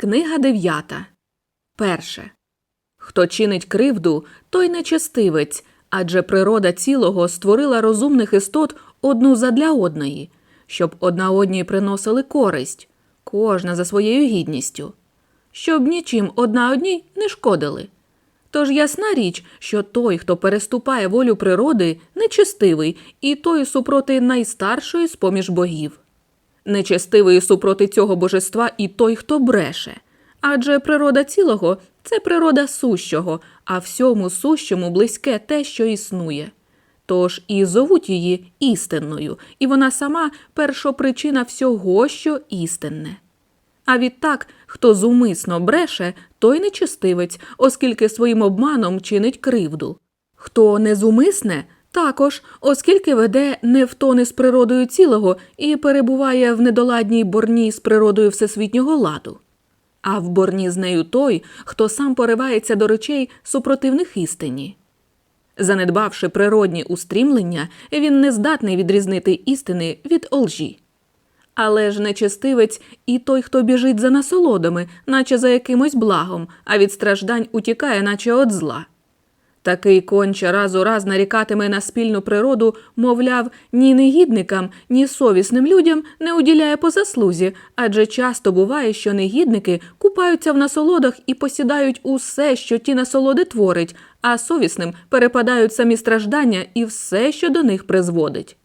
Книга дев'ята. Перше. Хто чинить кривду, той нечестивець, адже природа цілого створила розумних істот одну задля одної, щоб одна одній приносили користь, кожна за своєю гідністю, щоб нічим одна одній не шкодили. Тож ясна річ, що той, хто переступає волю природи, нечестивий, і той супроти найстаршої з поміж богів. Нечестивий супроти цього божества і той, хто бреше. Адже природа цілого це природа сущого, а всьому сущому близьке те, що існує. Тож і зовуть її істинною, і вона сама першопричина всього, що істинне. А відтак, хто зумисно бреше, той нечестивець, оскільки своїм обманом чинить кривду. Хто незумисне, також, оскільки веде не в тони з природою цілого і перебуває в недоладній борні з природою всесвітнього ладу. А в борні з нею той, хто сам поривається до речей супротивних істині. Занедбавши природні устрімлення, він не здатний відрізнити істини від лжі. Але ж нечестивець і той, хто біжить за насолодами, наче за якимось благом, а від страждань утікає, наче від зла. Такий конче раз у раз нарікатиме на спільну природу, мовляв, ні негідникам, ні совісним людям не уділяє по заслузі, адже часто буває, що негідники купаються в насолодах і посідають усе, що ті насолоди творить, а совісним перепадають самі страждання і все, що до них призводить.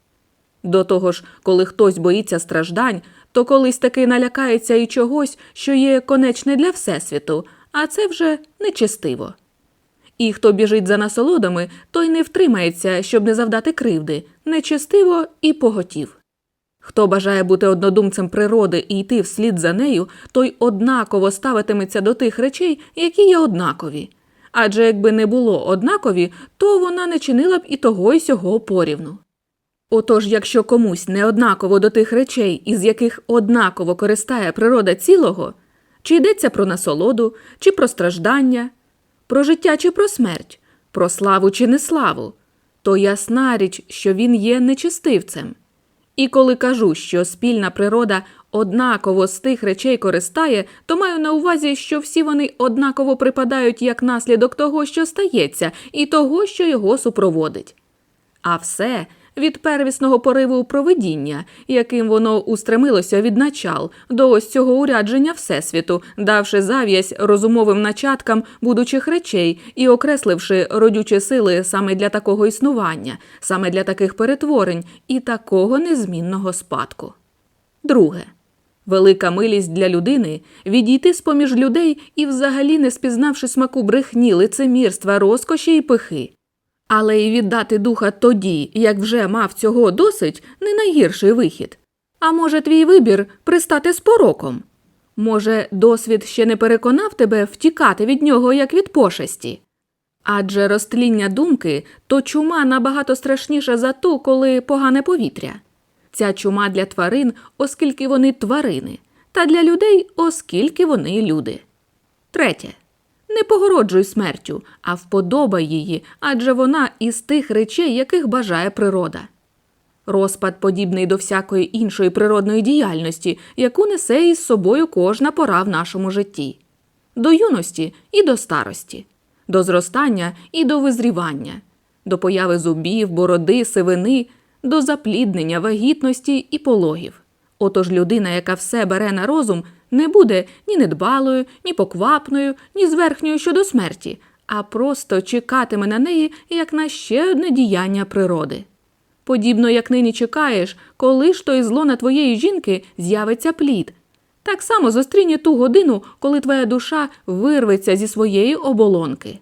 До того ж, коли хтось боїться страждань, то колись таки налякається і чогось, що є конечне для Всесвіту, а це вже нечестиво. І хто біжить за насолодами, той не втримається, щоб не завдати кривди, нечестиво і поготів. Хто бажає бути однодумцем природи і йти вслід за нею, той однаково ставитиметься до тих речей, які є однакові. Адже якби не було однакові, то вона не чинила б і того й сього порівну. Отож, якщо комусь не однаково до тих речей, із яких однаково користає природа цілого, чи йдеться про насолоду, чи про страждання, про життя чи про смерть, про славу чи неславу, то ясна річ, що він є нечистивцем. І коли кажу, що спільна природа однаково з тих речей користає, то маю на увазі, що всі вони однаково припадають як наслідок того, що стається, і того, що його супроводить. А все від первісного пориву провидіння, яким воно устремилося від начал до ось цього урядження Всесвіту, давши зав'язь розумовим начаткам будучих речей і окресливши родючі сили саме для такого існування, саме для таких перетворень і такого незмінного спадку. Друге. Велика милість для людини відійти з-поміж людей і, взагалі, не спізнавши смаку брехні, лицемірства, розкоші і пихи. Але й віддати духа тоді, як вже мав цього досить, не найгірший вихід. А може, твій вибір пристати з пороком? Може, досвід ще не переконав тебе втікати від нього, як від пошесті? Адже розтління думки то чума набагато страшніша за ту, коли погане повітря. Ця чума для тварин, оскільки вони тварини, та для людей, оскільки вони люди. Третє. Не погороджуй смертю, а вподобай її, адже вона із тих речей, яких бажає природа. Розпад подібний до всякої іншої природної діяльності, яку несе із собою кожна пора в нашому житті, до юності і до старості, до зростання і до визрівання, до появи зубів, бороди, сивини, до запліднення, вагітності і пологів. Отож людина, яка все бере на розум, не буде ні недбалою, ні поквапною, ні зверхньою щодо смерті, а просто чекатиме на неї як на ще одне діяння природи. Подібно як нині чекаєш, коли ж то із лона твоєї жінки з'явиться плід. Так само зустріне ту годину, коли твоя душа вирветься зі своєї оболонки.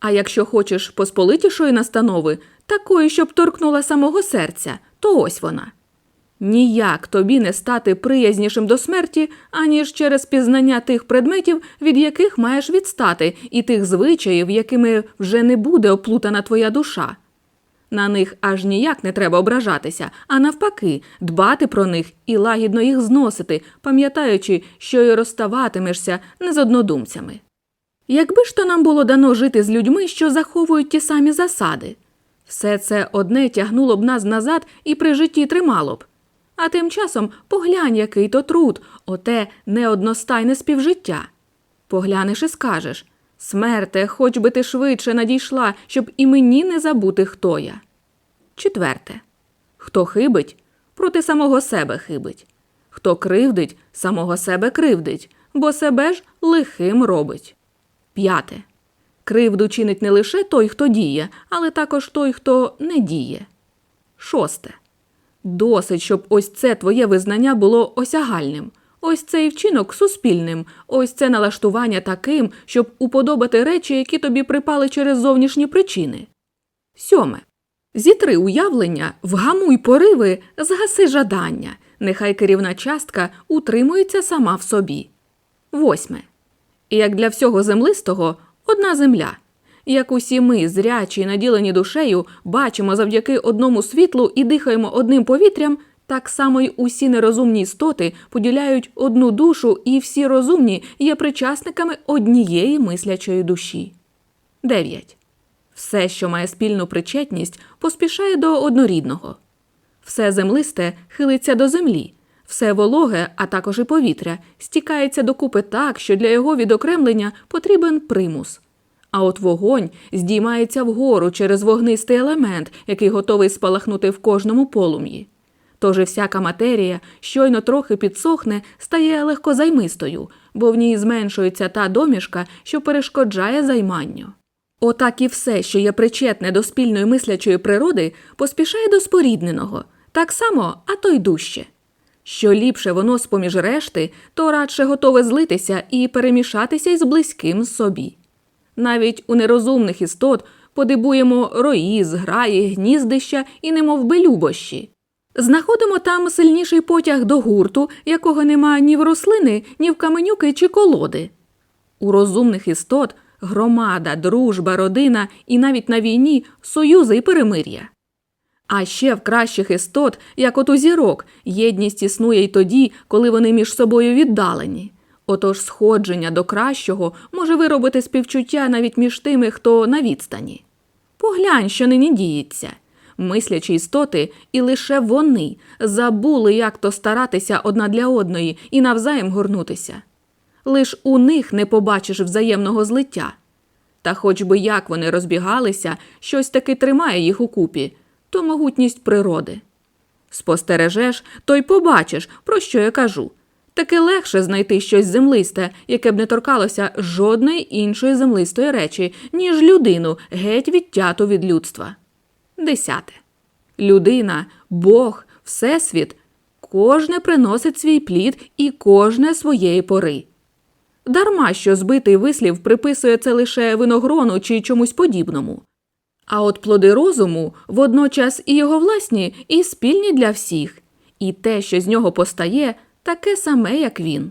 А якщо хочеш посполитішої настанови, такої, щоб торкнула самого серця, то ось вона. Ніяк тобі не стати приязнішим до смерті, аніж через пізнання тих предметів, від яких маєш відстати, і тих звичаїв, якими вже не буде оплутана твоя душа. На них аж ніяк не треба ображатися, а навпаки, дбати про них і лагідно їх зносити, пам'ятаючи, що й розставатимешся не з однодумцями. Якби ж то нам було дано жити з людьми, що заховують ті самі засади, все це одне тягнуло б нас назад і при житті тримало б. А тим часом поглянь, який то труд, оте неодностайне співжиття. Поглянеш і скажеш Смерте, хоч би ти швидше надійшла, щоб і мені не забути, хто я. Четверте. Хто хибить, проти самого себе хибить. Хто кривдить, самого себе кривдить, бо себе ж лихим робить. П'яте. Кривду чинить не лише той, хто діє, але також той, хто не діє. Шосте. Досить, щоб ось це твоє визнання було осягальним, ось цей вчинок суспільним, ось це налаштування таким, щоб уподобати речі, які тобі припали через зовнішні причини. Сьоме. Зітри уявлення, вгамуй пориви, згаси жадання. Нехай керівна частка утримується сама в собі. Восьме. Як для всього землистого одна земля. Як усі ми, зрячі і наділені душею, бачимо завдяки одному світлу і дихаємо одним повітрям, так само й усі нерозумні істоти поділяють одну душу, і всі розумні є причасниками однієї мислячої душі. 9. Все, що має спільну причетність, поспішає до однорідного. Все землисте хилиться до землі, все вологе, а також і повітря, стікається докупи так, що для його відокремлення потрібен примус. А от вогонь здіймається вгору через вогнистий елемент, який готовий спалахнути в кожному полум'ї. Тож і всяка матерія, щойно трохи підсохне, стає легкозаймистою, бо в ній зменшується та домішка, що перешкоджає займанню. Отак і все, що є причетне до спільної мислячої природи, поспішає до спорідненого, так само, а то й дужче. Що ліпше воно з-поміж решти, то радше готове злитися і перемішатися із близьким собі. Навіть у нерозумних істот подибуємо рої, зграї, гніздища і немовби любощі. Знаходимо там сильніший потяг до гурту, якого нема ні в рослини, ні в каменюки чи колоди. У розумних істот громада, дружба, родина і навіть на війні союзи і перемир'я. А ще в кращих істот, як от у зірок, єдність існує й тоді, коли вони між собою віддалені. Отож сходження до кращого може виробити співчуття навіть між тими, хто на відстані. Поглянь, що нині діється. Мислячі істоти, і лише вони забули, як то старатися одна для одної і навзаєм горнутися. Лиш у них не побачиш взаємного злиття. Та хоч би як вони розбігалися, щось таки тримає їх у купі, то могутність природи. Спостережеш, то й побачиш, про що я кажу. Таки легше знайти щось землисте, яке б не торкалося жодної іншої землистої речі, ніж людину, геть відтяту від людства. Десяте. Людина, Бог, Всесвіт кожне приносить свій плід і кожне своєї пори. Дарма що збитий вислів приписує це лише виногрону чи чомусь подібному. А от плоди розуму водночас і його власні, і спільні для всіх, і те, що з нього постає, таке саме, як він.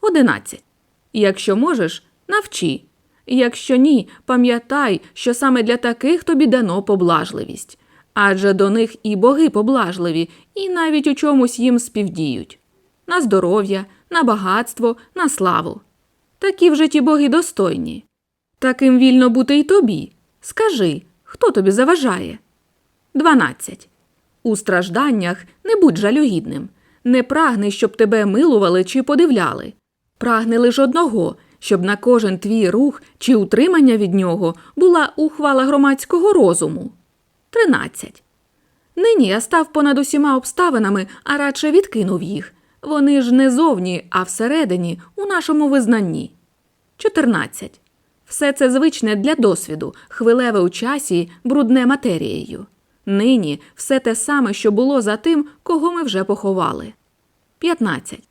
11. Якщо можеш, навчи. Якщо ні, пам'ятай, що саме для таких тобі дано поблажливість. Адже до них і боги поблажливі, і навіть у чомусь їм співдіють на здоров'я, на багатство, на славу. Такі вже ті боги достойні. Таким вільно бути й тобі. Скажи, хто тобі заважає? 12. У стражданнях не будь жалюгідним. Не прагни, щоб тебе милували чи подивляли. Прагни лише одного, щоб на кожен твій рух чи утримання від нього була ухвала громадського розуму. 13. Нині я став понад усіма обставинами, а радше відкинув їх. Вони ж не зовні, а всередині, у нашому визнанні. 14. Все це звичне для досвіду, хвилеве у часі, брудне матерією. Нині все те саме, що було за тим, кого ми вже поховали. 15.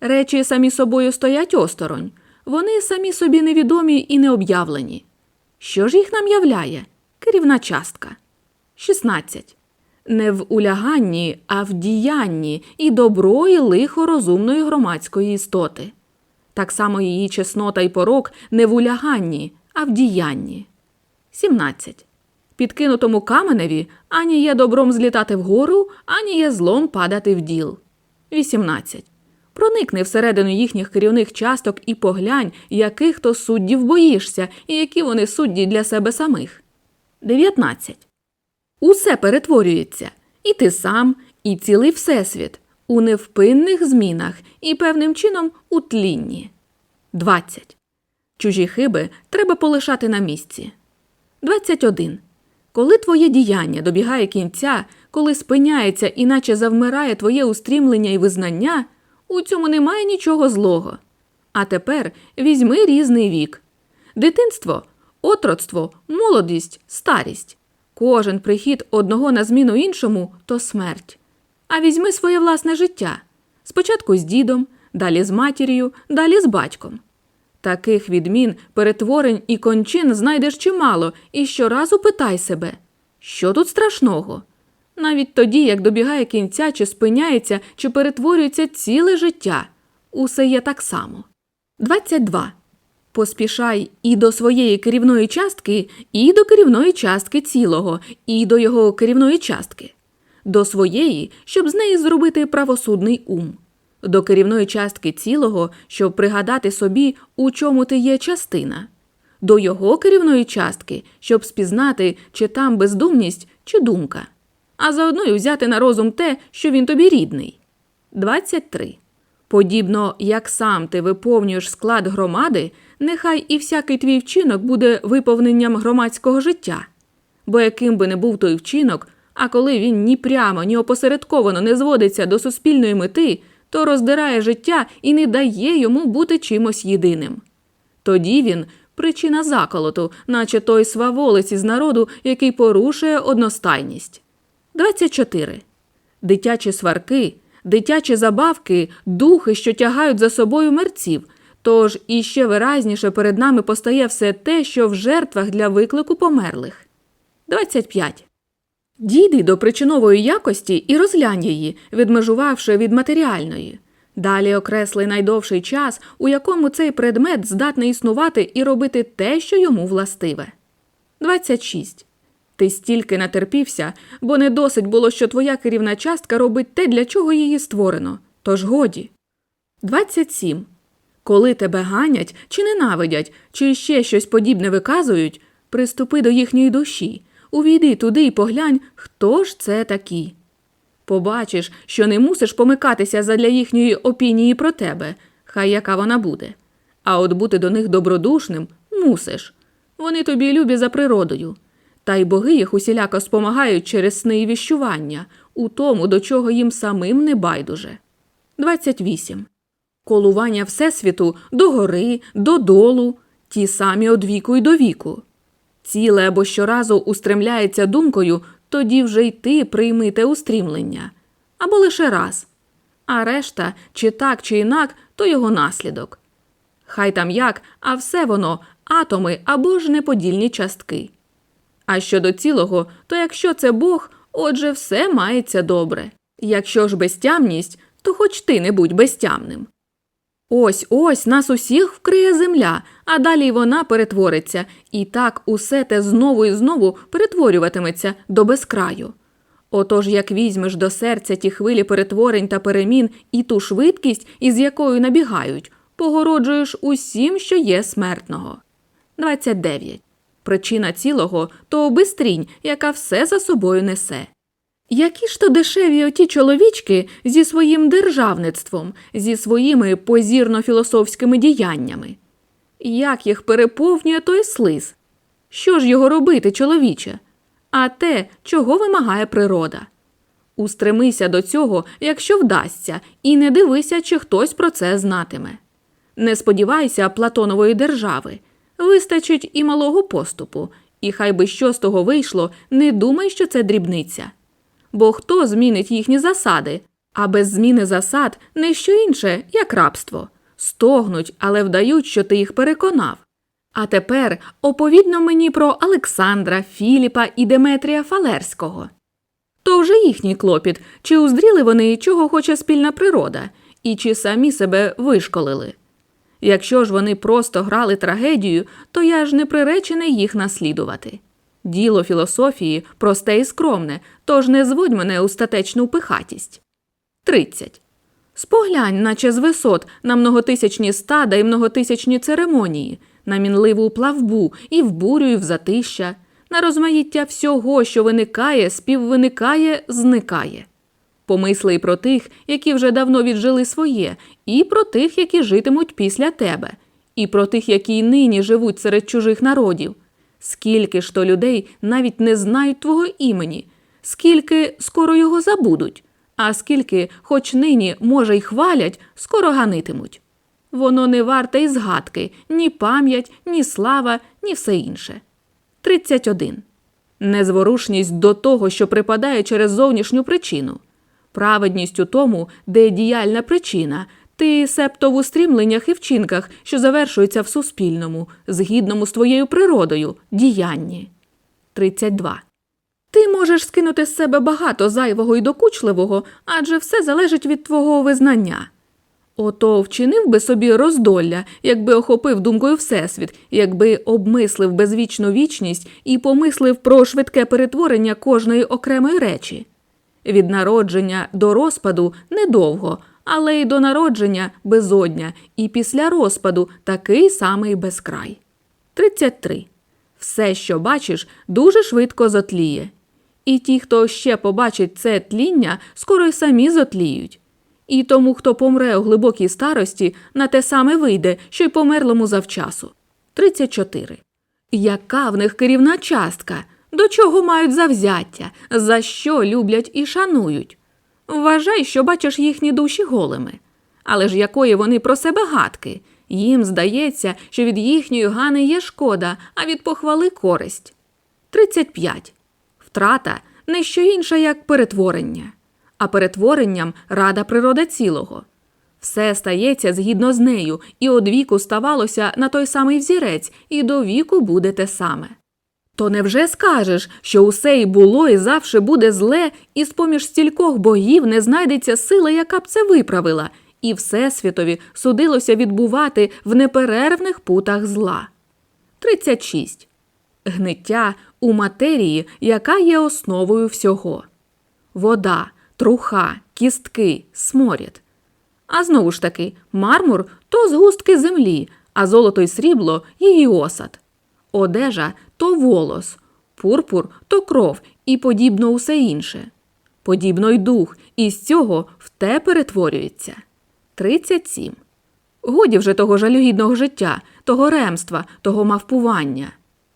Речі самі собою стоять осторонь. Вони самі собі невідомі і необ'явлені. Що ж їх нам являє? Керівна частка. 16. Не в уляганні, а в діянні і добро і лихо розумної громадської істоти. Так само її чеснота і порок не в уляганні, а в діянні. 17. Підкинутому каменеві ані є добром злітати вгору, ані є злом падати в діл. 18. Проникни всередину їхніх керівних часток і поглянь, яких то суддів боїшся, і які вони судді для себе самих. 19. Усе перетворюється і ти сам, і цілий всесвіт. у невпинних змінах і певним чином у тлінні. 20. Чужі хиби треба полишати на місці. 21. Коли твоє діяння добігає кінця, коли спиняється, іначе завмирає твоє устрімлення і визнання, у цьому немає нічого злого. А тепер візьми різний вік. Дитинство, отроцтво, молодість, старість. Кожен прихід одного на зміну іншому то смерть. А візьми своє власне життя. Спочатку з дідом, далі з матір'ю, далі з батьком. Таких відмін, перетворень і кончин знайдеш чимало, і щоразу питай себе, що тут страшного? Навіть тоді, як добігає кінця, чи спиняється, чи перетворюється ціле життя, усе є так само. 22. Поспішай і до своєї керівної частки, і до керівної частки цілого, і до його керівної частки, до своєї, щоб з неї зробити правосудний ум, до керівної частки цілого, щоб пригадати собі, у чому ти є частина, до його керівної частки, щоб спізнати, чи там бездумність, чи думка, а заодно й взяти на розум те, що він тобі рідний. 23. Подібно як сам ти виповнюєш склад громади, нехай і всякий твій вчинок буде виповненням громадського життя. Бо яким би не був той вчинок, а коли він ні прямо, ні опосередковано не зводиться до суспільної мети, то роздирає життя і не дає йому бути чимось єдиним. Тоді він причина заколоту, наче той сваволець із народу, який порушує одностайність. 24. Дитячі сварки, дитячі забавки, духи, що тягають за собою мерців. Тож іще виразніше перед нами постає все те, що в жертвах для виклику померлих. 25. Дійди до причинової якості і розглянь її, відмежувавши від матеріальної. Далі окресли найдовший час, у якому цей предмет здатний існувати і робити те, що йому властиве. 26. Ти стільки натерпівся, бо не досить було, що твоя керівна частка робить те, для чого її створено. Тож годі. 27. Коли тебе ганять чи ненавидять, чи ще щось подібне виказують, приступи до їхньої душі, увійди туди і поглянь, хто ж це такі. Побачиш, що не мусиш помикатися задля їхньої опінії про тебе, хай яка вона буде. А от бути до них добродушним мусиш. Вони тобі любі за природою. Та й боги їх усіляко спомагають через сни і віщування, у тому, до чого їм самим не байдуже. 28. Колування Всесвіту догори, додолу, ті самі од віку й до віку. Ціле або щоразу устремляється думкою, тоді вже й ти прийми те устрімлення. Або лише раз. А решта, чи так, чи інак, то його наслідок. Хай там як, а все воно атоми або ж неподільні частки. А щодо цілого, то якщо це Бог, отже, все мається добре. Якщо ж безтямність, то хоч ти не будь безтямним. Ось ось нас усіх вкриє земля, а далі вона перетвориться, і так усе те знову і знову перетворюватиметься до безкраю. Отож, як візьмеш до серця ті хвилі перетворень та перемін і ту швидкість, із якою набігають, погороджуєш усім, що є смертного. 29. Причина цілого то обистрінь, яка все за собою несе. Які ж то дешеві оті чоловічки зі своїм державництвом, зі своїми позірно-філософськими діяннями? Як їх переповнює той слиз? Що ж його робити, чоловіче? А те, чого вимагає природа. Устремися до цього, якщо вдасться, і не дивися, чи хтось про це знатиме. Не сподівайся Платонової держави, вистачить і малого поступу, і хай би що з того вийшло, не думай, що це дрібниця. Бо хто змінить їхні засади, а без зміни засад не що інше, як рабство. Стогнуть, але вдають, що ти їх переконав. А тепер оповідно мені про Олександра, Філіпа і Деметрія Фалерського. То вже їхній клопіт, чи уздріли вони, чого хоче спільна природа, і чи самі себе вишколили. Якщо ж вони просто грали трагедію, то я ж не приречений їх наслідувати. Діло філософії просте і скромне, тож не зводь мене у статечну пихатість. 30. Споглянь, наче з висот, на многотисячні стада і многотисячні церемонії, на мінливу плавбу і в бурю, і в затища, на розмаїття всього, що виникає, співвиникає, зникає. Помисли й про тих, які вже давно віджили своє, і про тих, які житимуть після тебе, і про тих, які й нині живуть серед чужих народів. Скільки ж то людей навіть не знають твого імені, скільки скоро його забудуть, а скільки, хоч нині, може, й хвалять, скоро ганитимуть. Воно не варте й згадки, ні пам'ять, ні слава, ні все інше. 31. Незворушність до того, що припадає через зовнішню причину. Праведність у тому, де діяльна причина, ти септо в устрімленнях і вчинках, що завершуються в суспільному, згідному з твоєю природою, діянні. 32. Ти можеш скинути з себе багато зайвого і докучливого, адже все залежить від твого визнання. Ото вчинив би собі роздолля, якби охопив думкою Всесвіт, якби обмислив безвічну вічність і помислив про швидке перетворення кожної окремої речі. Від народження до розпаду недовго, але й до народження безодня, і після розпаду такий самий безкрай. 33. Все, що бачиш, дуже швидко зотліє. І ті, хто ще побачить це тління, скоро й самі зотліють. І тому, хто помре у глибокій старості, на те саме вийде, що й померлому завчасу. 34. Яка в них керівна частка? До чого мають завзяття? За що люблять і шанують? Вважай, що бачиш їхні душі голими. Але ж якої вони про себе гадки? Їм здається, що від їхньої гани є шкода, а від похвали користь. 35. Втрата не що інша, як перетворення, а перетворенням рада природа цілого. Все стається згідно з нею, і од віку ставалося на той самий взірець, і до віку буде те саме. То невже скажеш, що усе і було, і завше буде зле, і з-поміж стількох богів не знайдеться сила, яка б це виправила, і Всесвітові судилося відбувати в неперервних путах зла. 36. Гниття у матерії, яка є основою всього. Вода, труха, кістки, сморід. А знову ж таки, мармур то згустки землі, а золото й срібло її осад. Одежа то волос, пурпур то кров і подібно усе інше. Подібно й дух, і з цього в те перетворюється. 37. Годі вже того жалюгідного життя, того ремства, того мавпування.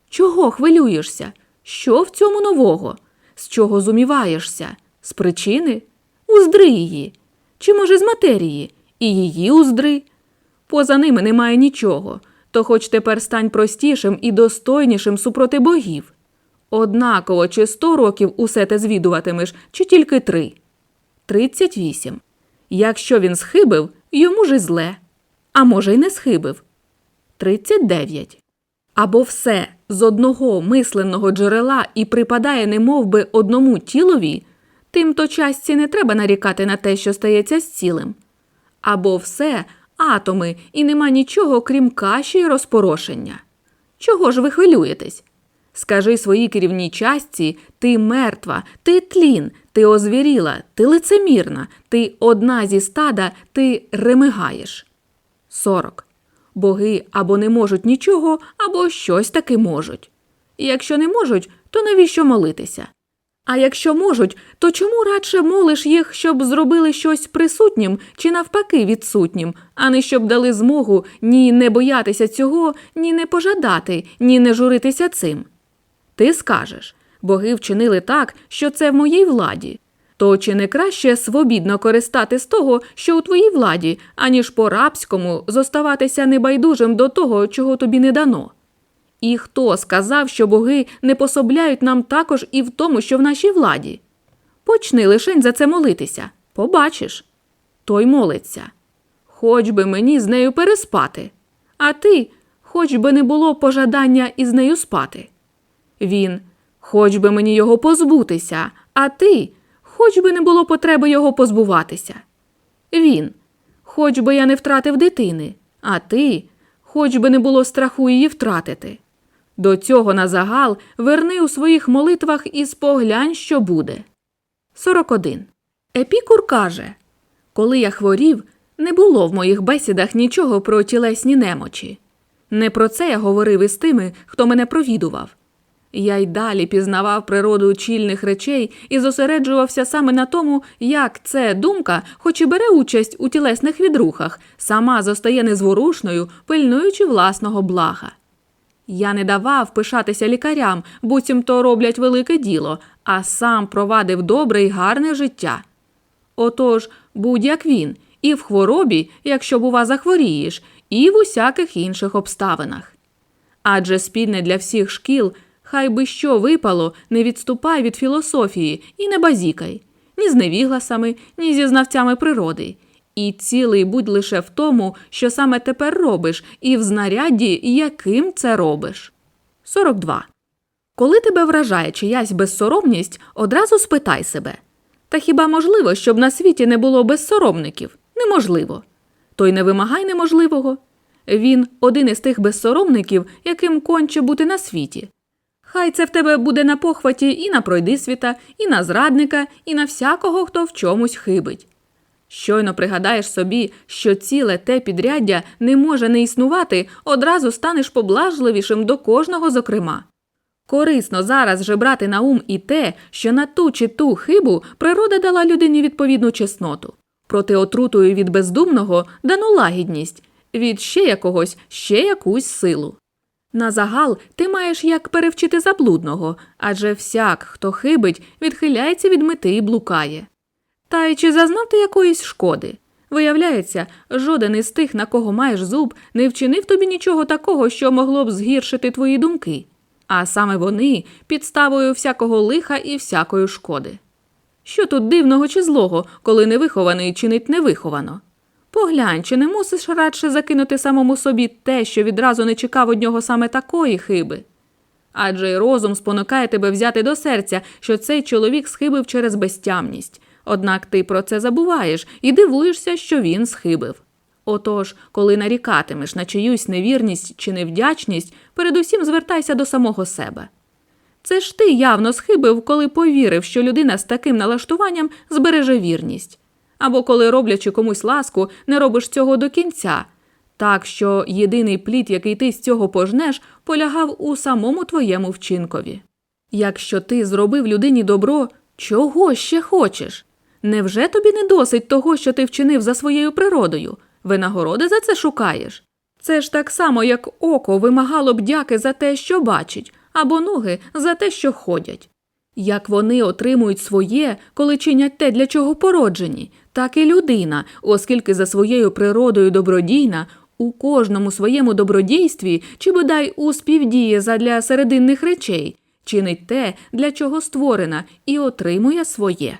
Чого хвилюєшся? Що в цьому нового? З чого зуміваєшся? З причини? Уздри її. Чи, може, з матерії? І її уздри. Поза ними немає нічого, то хоч тепер стань простішим і достойнішим супроти богів. Однаково, чи сто років усе те звідуватимеш, чи тільки три. 38. Якщо він схибив, йому ж і зле. А може, й не схибив. 39. Або все з одного мисленного джерела і припадає немов би одному тілові, тим то частці не треба нарікати на те, що стається з цілим. Або все атоми, і нема нічого, крім каші й розпорошення. Чого ж ви хвилюєтесь? Скажи своїй керівній частці, ти мертва, ти тлін, ти озвіріла, ти лицемірна, ти одна зі стада, ти ремигаєш. 40. Боги або не можуть нічого, або щось таки можуть. І якщо не можуть, то навіщо молитися? А якщо можуть, то чому радше молиш їх, щоб зробили щось присутнім чи навпаки відсутнім, а не щоб дали змогу ні не боятися цього, ні не пожадати, ні не журитися цим? Ти скажеш боги вчинили так, що це в моїй владі. То чи не краще свобідно користати з того, що у твоїй владі, аніж по рабському зоставатися небайдужим до того, чого тобі не дано? І хто сказав, що боги не пособляють нам також і в тому, що в нашій владі? Почни лишень за це молитися, побачиш. Той молиться. Хоч би мені з нею переспати, а ти, хоч би не було пожадання із нею спати. Він, хоч би мені його позбутися, а ти, хоч би не було потреби його позбуватися. Він, хоч би я не втратив дитини, а ти, хоч би не було страху її втратити. До цього на загал верни у своїх молитвах і споглянь, що буде. 41. Епікур каже Коли я хворів, не було в моїх бесідах нічого про тілесні немочі. Не про це я говорив із тими, хто мене провідував. Я й далі пізнавав природу чільних речей і зосереджувався саме на тому, як це думка, хоч і бере участь у тілесних відрухах, сама зостає незворушною, пильнуючи власного блага. Я не давав пишатися лікарям, буцімто роблять велике діло, а сам провадив добре й гарне життя. Отож, будь як він, і в хворобі, якщо, бува, захворієш, і в усяких інших обставинах. Адже спільне для всіх шкіл, хай би що випало, не відступай від філософії і не базікай, ні з невігласами, ні зі знавцями природи. І цілий будь лише в тому, що саме тепер робиш, і в знарядді, яким це робиш. 42. Коли тебе вражає чиясь безсоромність, одразу спитай себе. Та хіба можливо, щоб на світі не було безсоромників? Неможливо. То й не вимагай неможливого. Він один із тих безсоромників, яким конче бути на світі. Хай це в тебе буде на похваті і на пройдисвіта, і на зрадника, і на всякого, хто в чомусь хибить. Щойно пригадаєш собі, що ціле те підряддя не може не існувати, одразу станеш поблажливішим до кожного зокрема. Корисно зараз же брати на ум і те, що на ту чи ту хибу природа дала людині відповідну чесноту. Проти отрутою від бездумного дану лагідність, від ще якогось ще якусь силу. На загал ти маєш як перевчити заблудного, адже всяк, хто хибить, відхиляється від мети і блукає. Та й чи зазнав ти якоїсь шкоди? Виявляється, жоден із тих, на кого маєш зуб, не вчинив тобі нічого такого, що могло б згіршити твої думки, а саме вони підставою всякого лиха і всякої шкоди. Що тут дивного чи злого, коли невихований чинить невиховано? Поглянь, чи не мусиш радше закинути самому собі те, що відразу не чекав од нього саме такої хиби? Адже й розум спонукає тебе взяти до серця, що цей чоловік схибив через безтямність. Однак ти про це забуваєш і дивуєшся, що він схибив. Отож, коли нарікатимеш на чиюсь невірність чи невдячність, передусім звертайся до самого себе. Це ж ти явно схибив, коли повірив, що людина з таким налаштуванням збереже вірність. Або коли, роблячи комусь ласку, не робиш цього до кінця. Так що єдиний плід, який ти з цього пожнеш, полягав у самому твоєму вчинкові. Якщо ти зробив людині добро, чого ще хочеш? Невже тобі не досить того, що ти вчинив за своєю природою? Винагороди за це шукаєш? Це ж так само, як око вимагало б дяки за те, що бачить, або ноги за те, що ходять. Як вони отримують своє, коли чинять те, для чого породжені, так і людина, оскільки за своєю природою добродійна, у кожному своєму добродійстві чи бодай у співдії задля серединних речей, чинить те, для чого створена, і отримує своє.